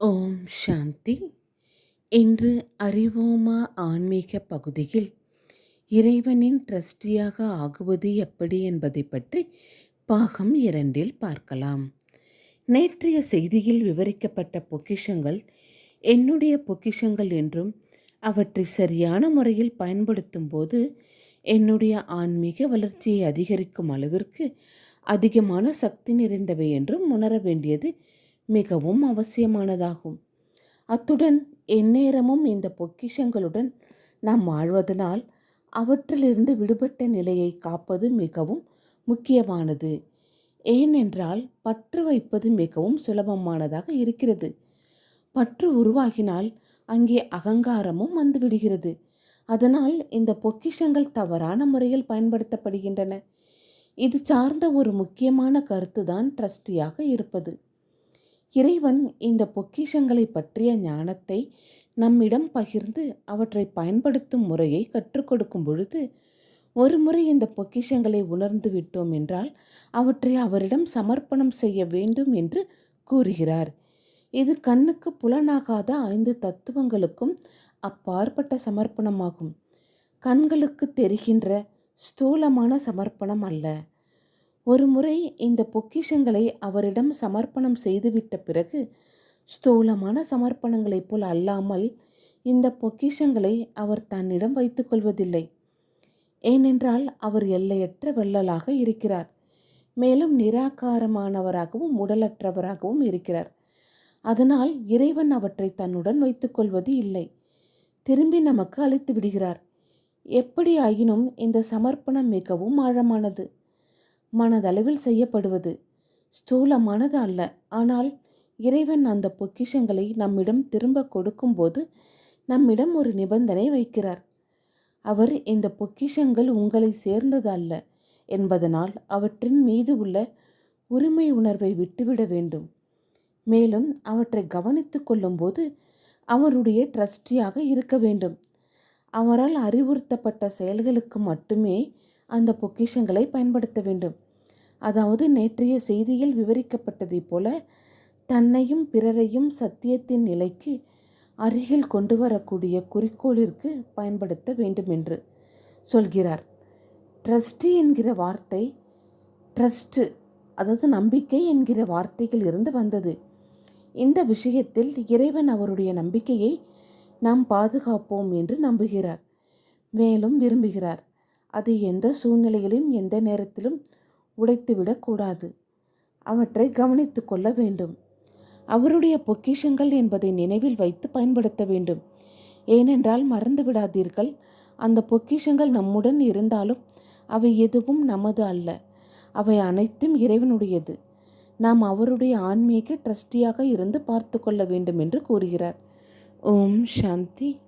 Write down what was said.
ஓம் சாந்தி. இன்று அறிவோமா ஆன்மீக பகுதியில் இறைவனின் ட்ரஸ்டியாக ஆகுவது எப்படி என்பதை பற்றி பாகம் இரண்டில் பார்க்கலாம். நேற்றைய செய்தியில் விவரிக்கப்பட்ட பொக்கிஷங்கள் என்னுடைய பொக்கிஷங்கள் என்றும் அவற்றை சரியான முறையில் பயன்படுத்தும் போது என்னுடைய ஆன்மீக வளர்ச்சியை அதிகரிக்கும் அளவிற்கு அதிகமான சக்தி நிறைந்தவை என்றும் உணர வேண்டியது மிகவும் அவசியமானதாகும். அத்துடன் எந்நேரமும் இந்த பொக்கிஷங்களுடன் நாம் வாழ்வதனால் அவற்றிலிருந்து விடுபட்ட நிலையை காப்பது மிகவும் முக்கியமானது. ஏனென்றால் பற்று வைப்பது மிகவும் சுலபமானதாக இருக்கிறது. பற்று உருவாகினால் அங்கே அகங்காரமும் வந்துவிடுகிறது. அதனால் இந்த பொக்கிஷங்கள் தவறான முறையில் பயன்படுத்தப்படுகின்றன. இது சார்ந்த ஒரு முக்கியமான கருத்துதான் ட்ரஸ்டியாக இருப்பது. இறைவன் இந்த பொக்கிஷங்களை பற்றிய ஞானத்தை நம்மிடம் பகிர்ந்து அவற்றை பயன்படுத்தும் முறையை கற்றுக் கொடுக்கும் பொழுது ஒருமுறை இந்த பொக்கிஷங்களை உணர்ந்து விட்டோம் என்றால் அவற்றை அவரிடம் சமர்ப்பணம் செய்ய வேண்டும் என்று கூறுகிறார். இது கண்ணுக்கு புலனாகாத ஐந்து தத்துவங்களுக்கும் அப்பாற்பட்ட சமர்ப்பணமாகும். கண்களுக்கு தெரிகின்ற ஸ்தூலமான சமர்ப்பணம் அல்ல. ஒரு முறை இந்த பொக்கிஷங்களை அவரிடம் சமர்ப்பணம் செய்துவிட்ட பிறகு ஸ்தூலமான சமர்ப்பணங்களைப் போல் அல்லாமல் இந்த பொக்கிஷங்களை அவர் தன்னிடம் வைத்துக்கொள்வதில்லை ஏனென்றால் அவர் எல்லையற்ற வள்ளலாக இருக்கிறார். மேலும் நிராகாரமானவராகவும் உடலற்றவராகவும் இருக்கிறார். அதனால் இறைவன் அவற்றை தன்னுடன் வைத்துக்கொள்வது இல்லை. திரும்பி நமக்கு அளித்து விடுகிறார். எப்படி ஆயினும் இந்த சமர்ப்பணம் மிகவும் ஆழமானது. மனதளவில் செய்யப்படுவது. ஸ்தூலமானது அல்ல. ஆனால் இறைவன் அந்த பொக்கிஷங்களை நம்மிடம் திரும்ப கொடுக்கும்போது நம்மிடம் ஒரு நிபந்தனை வைக்கிறார். அவர் இந்த பொக்கிஷங்கள் உங்களை சேர்ந்தது அல்ல என்பதனால் அவற்றின் மீது உள்ள உரிமை உணர்வை விட்டுவிட வேண்டும். மேலும் அவற்றை கவனித்து கொள்ளும்போது அவருடைய ட்ரஸ்டியாக இருக்க வேண்டும். அவரால் அறிவுறுத்தப்பட்ட செயல்களுக்கு மட்டுமே அந்த பொக்கிஷங்களை பயன்படுத்த வேண்டும். அதாவது நேற்றைய செய்தியில் விவரிக்கப்பட்டதைப் போல தன்னையும் பிறரையும் சத்தியத்தின் நிலைக்கு அருகில் கொண்டு வரக்கூடிய குறிக்கோளிற்கு பயன்படுத்த வேண்டும் என்று சொல்கிறார். ட்ரஸ்டி என்கிற வார்த்தை ட்ரஸ்ட்டு அதாவது நம்பிக்கை என்கிற வார்த்தைகள் இருந்து வந்தது. இந்த விஷயத்தில் இறைவன் அவருடைய நம்பிக்கையை நாம் பாதுகாப்போம் என்று நம்புகிறார். மேலும் விரும்புகிறார். அது எந்த சூழ்நிலையிலும் எந்த நேரத்திலும் உடைத்துவிடக்கூடாது அவற்றை கவனித்து கொள்ள வேண்டும். அவருடைய பொக்கிஷங்கள் என்பதை நினைவில் வைத்து பயன்படுத்த வேண்டும். ஏனென்றால் மறந்து விடாதீர்கள். அந்த பொக்கிஷங்கள் நம்முடன் இருந்தாலும் அவை எதுவும் நமது அல்ல. அவை அனைத்தும் இறைவனுடையது. நாம் அவருடைய ஆன்மீக ட்ரஸ்டியாக இருந்து பார்த்து கொள்ள வேண்டும் என்று கூறுகிறார். ஓம் சாந்தி.